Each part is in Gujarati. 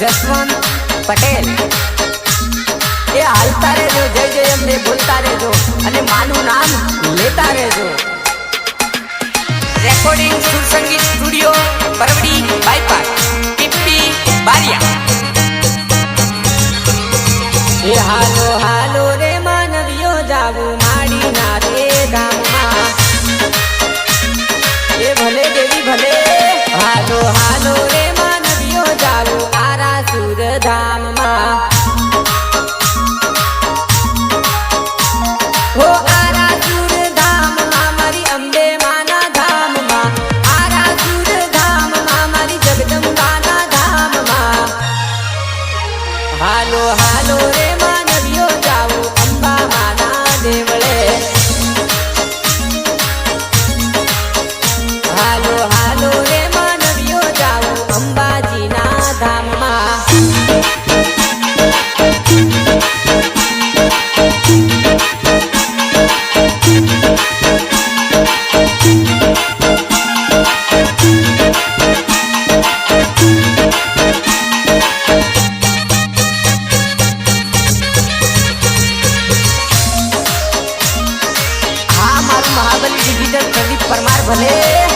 જસવંત પટેલ. એ હાલતા રહેજો, જય જય એમને બોલતા રહેજો અને માનું નામ લેતા રહેજો. Recording Sur studio Parvadi bypass TP Bariya. એ હાલો હાલો રે માનવીઓ જાવું માડી ના રે ગામમાં. એ ભલે દેવી ભલે लीडर प्रदीप परमार भले।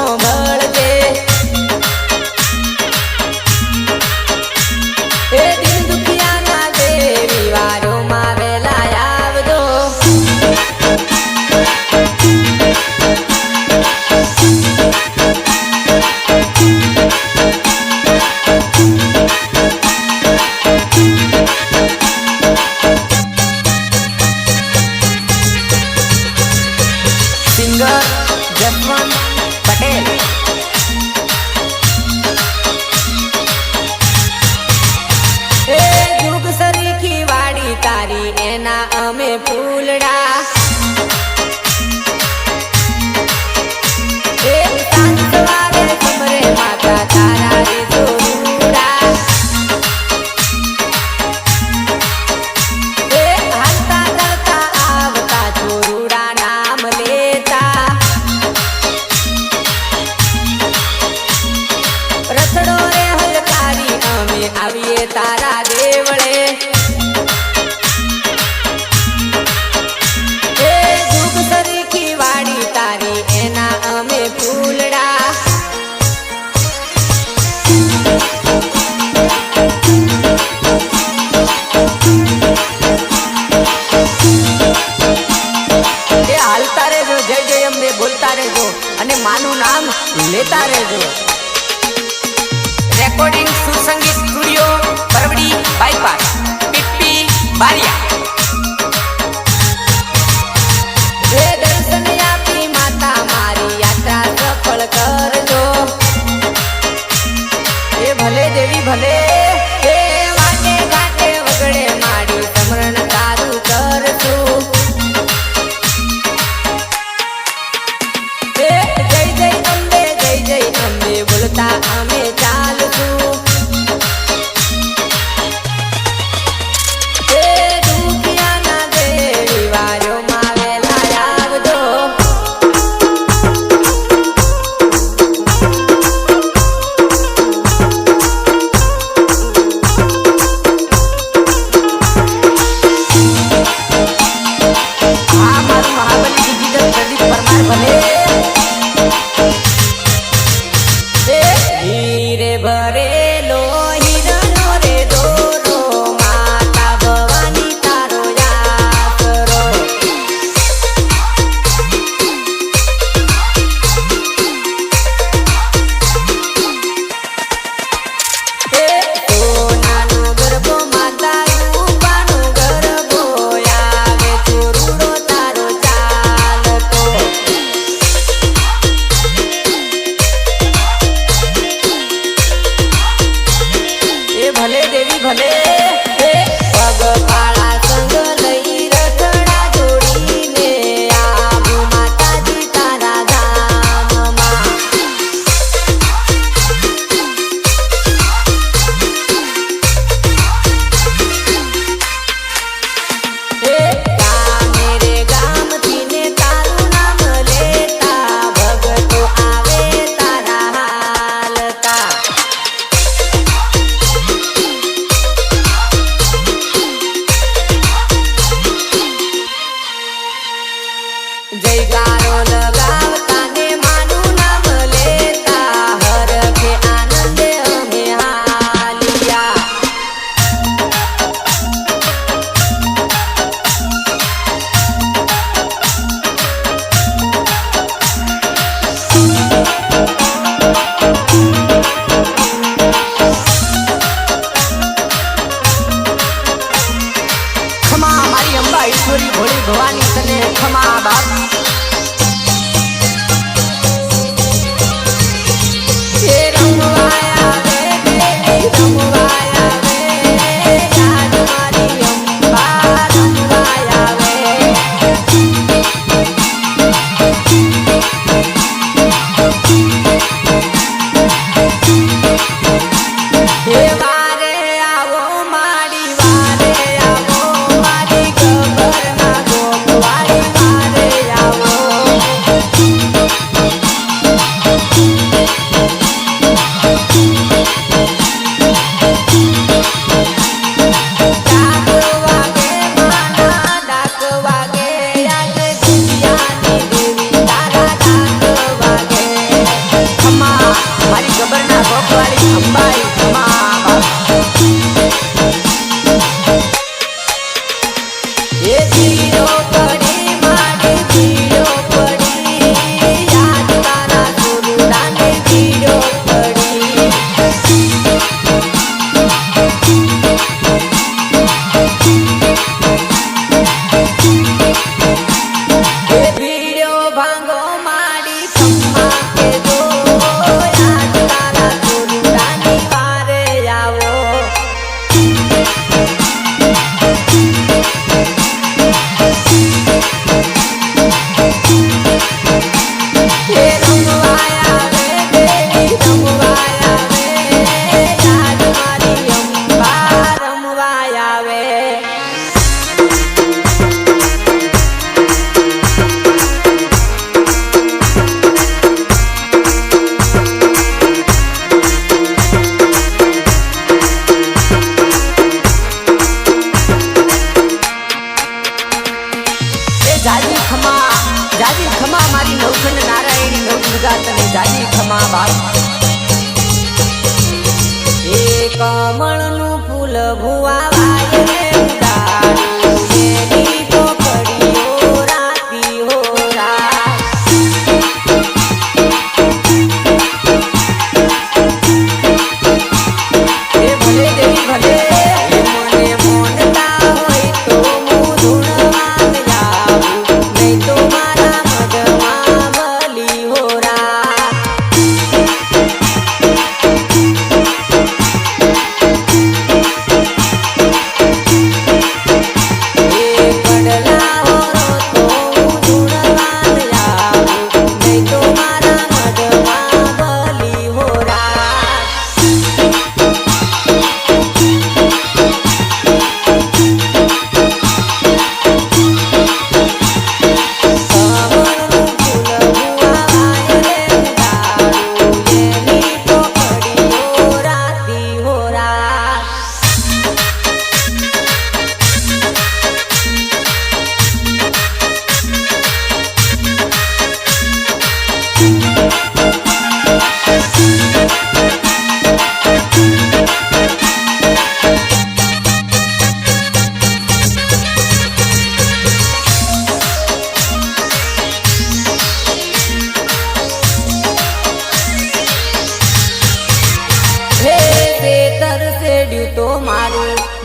ઓ Maria. ભલે પગ પાળ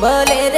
મારું ભલે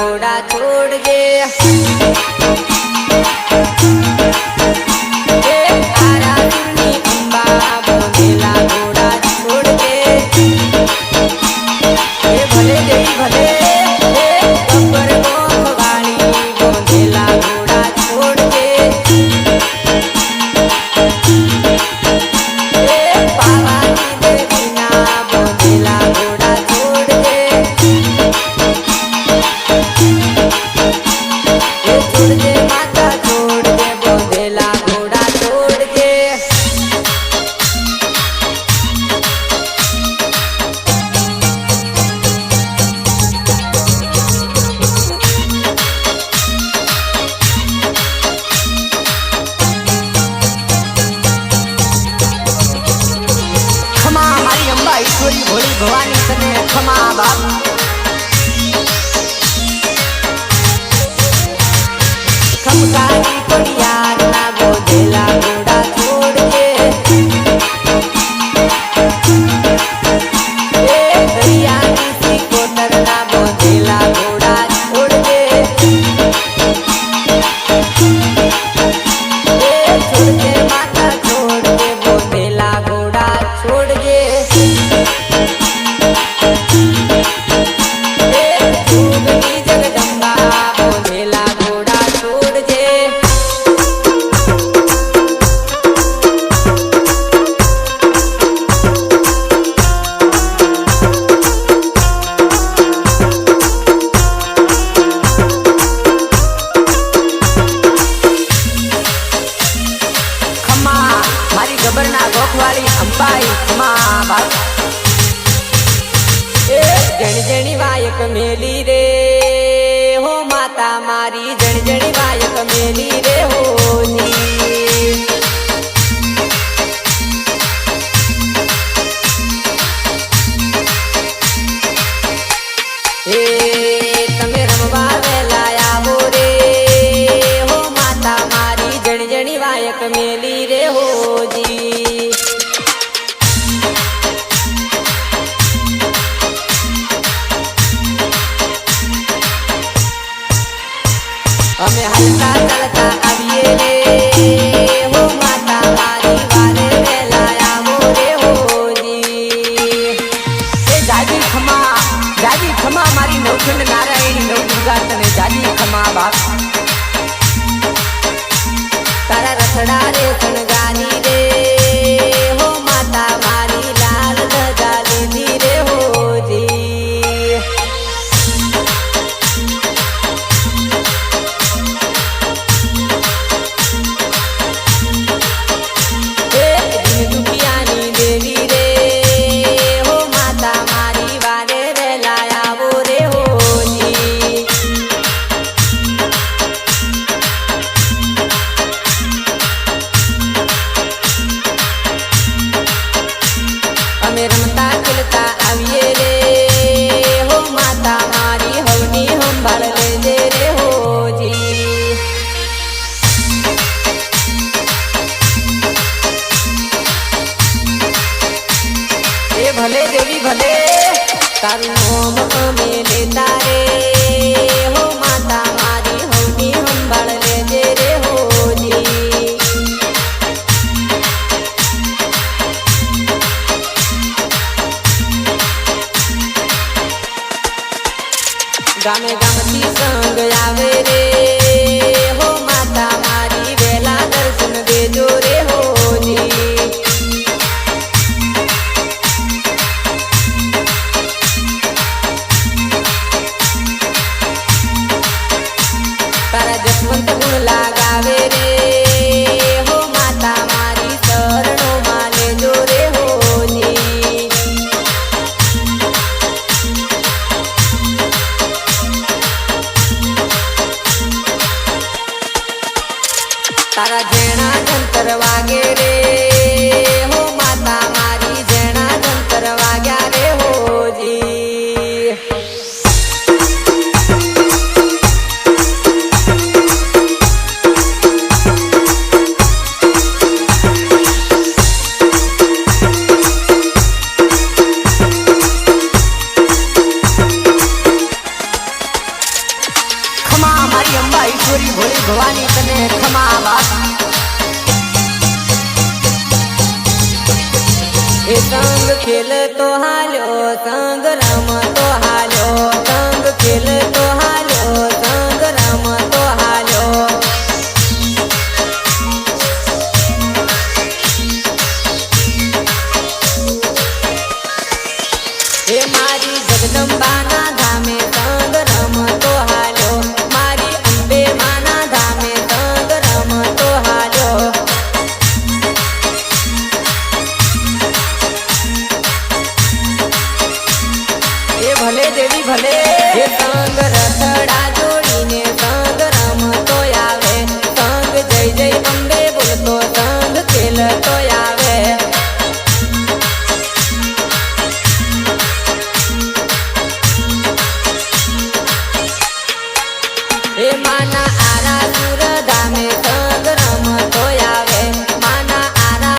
ઘોડા છોડજે. lado જણી મેલી રે હોજી